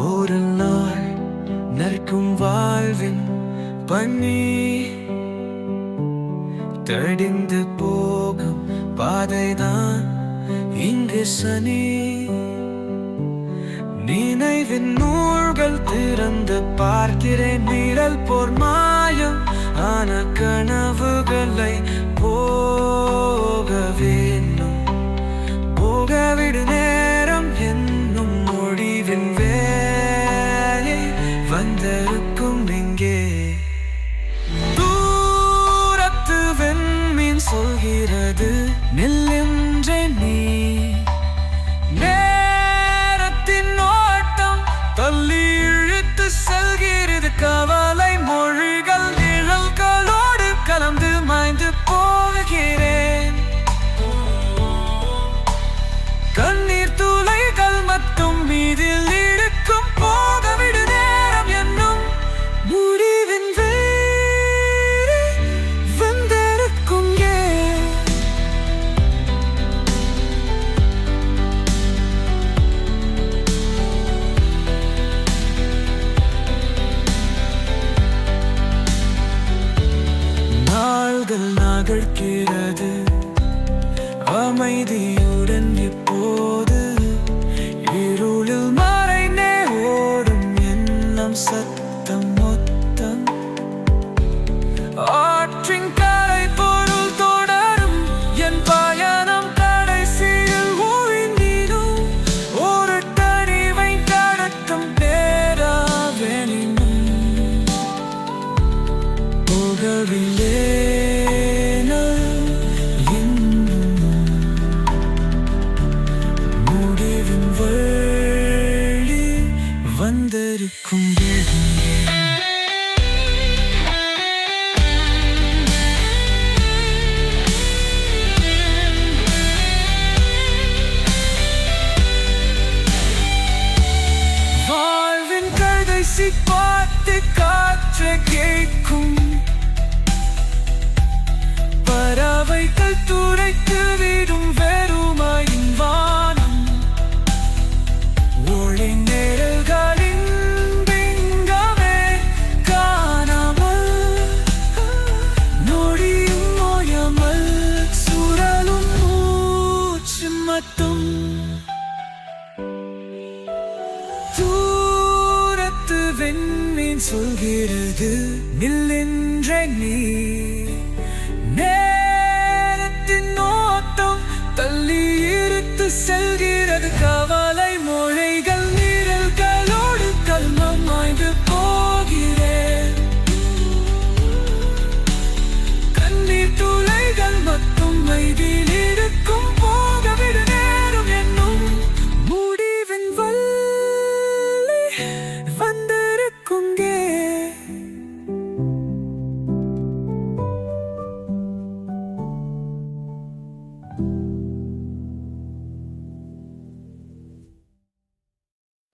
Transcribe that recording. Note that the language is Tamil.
ஒரு நாள் நறுக்கும் வாழ்வின் பனி தடிந்து போகும் பாதைதான் இங்கு சனி. நினைவின் நூல்கள் திறந்து பார்க்கிறேன் நிழல் போர் மாயம் ஆன கண. சொல்கிறது தகழ்கிறது அமைதியுடன் இப்போது இருளில் மறைந்தே ஓடும் எண்ணம் சத்தம் come தூரத்து வெண்மீன் சொல்கிறது நில்லின்ற நீ நேரத்தின் ஓட்டம் தள்ளி இருத்து செல்கிறது.